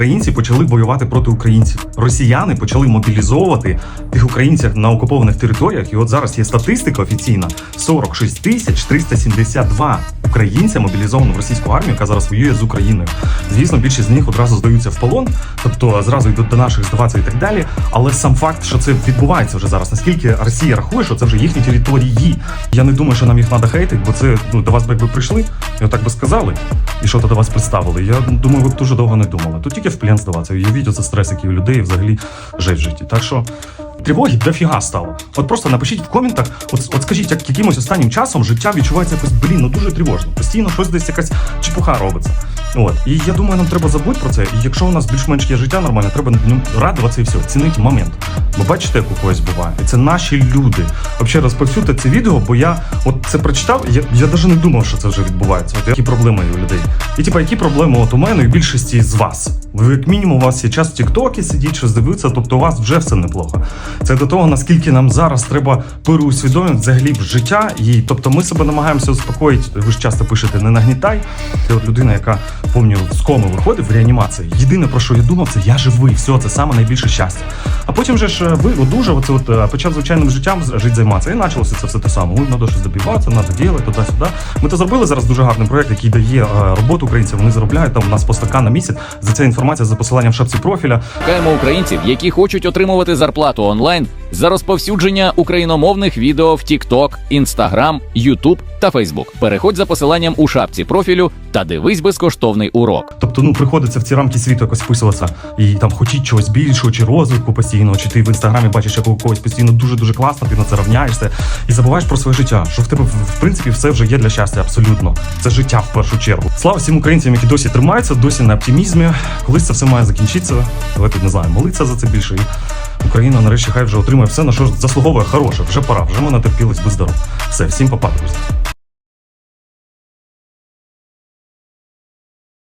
Українці почали воювати проти українців. Росіяни почали мобілізовувати тих українців на окупованих територіях. І от зараз є статистика офіційна: 46 тисяч 372 українця мобілізовано в російську армію, яка зараз воює з Україною. Звісно, більшість з них одразу здаються в полон, тобто зразу йдуть до наших здаватися і так далі. Але сам факт, що це відбувається вже зараз, наскільки Росія рахує, що це вже їхні території. Я не думаю, що нам їх треба хейтити, бо це ну до вас би якби прийшли і отак би сказали, і що то до вас представили. Я думаю, ви б дуже довго не думали. Тут тільки в плен здаватися. Уявіть оце стрес, який у людей взагалі жесть в житті. Так що. Тривоги дофіга стало. От просто напишіть в коментах, от, от скажіть, як якимось останнім часом життя відчувається якось, блін, ну дуже тривожно. Постійно щось десь якась чепуха робиться. От. І я думаю, нам треба забути про це. І якщо у нас більш-менш є життя нормальне, треба ну, радуватися і все, цінити момент. Бо бачите, як у когось буває. І це наші люди. Взагалі розповсюдьте це відео, бо я от це прочитав, я, я навіть не думав, що це вже відбувається. От які проблеми у людей. І типа, які проблеми от у мене і більшості з вас. Ви як мінімум у вас є час в Тіктокі сидіть, щось дивитися, тобто у вас вже все неплохо. Це до того, наскільки нам зараз треба переусвідомити взагалі життя. І тобто ми себе намагаємося успокоїти. Ви ж часто пишете не нагнітай. Це от людина, яка помню з коми виходить в реанімації. Єдине про що я думав, це я живий. Все, це саме найбільше щастя. А потім же ж е, ви одужав, оце от е, почав звичайним життям жити займатися. І почалося це все те саме. Ой, треба щось добиватися, треба робити, туди-сюди. Ми то зробили зараз дуже гарний проект, який дає е, роботу українцям. Вони заробляють там у нас по стакан на місяць. За це інформація за посиланням в шапці профіля. Шукаємо українців, які хочуть отримувати зарплату онлайн за розповсюдження україномовних відео в TikTok, Instagram, YouTube та Facebook. Переходь за посиланням у шапці профілю та дивись безкоштовний урок. Тобто, ну приходиться в ці рамки світу якось вписуватися і там хотіть чогось більшого, чи розвитку постійного, чи ти в інстаграмі бачиш, як когось постійно дуже дуже класно, ти на це равняєшся і забуваєш про своє життя. Що в тебе в принципі все вже є для щастя, абсолютно. Це життя в першу чергу. Слава всім українцям, які досі тримаються, досі на оптимізмі. Колись це все має закінчитися. Давайте не знаю, молитися за це більше. Україна нарешті хай вже отримає все, на що заслуговує хороше. Вже пора, вже ми натерпілись будь здоров. Все, всім па-па, друзі.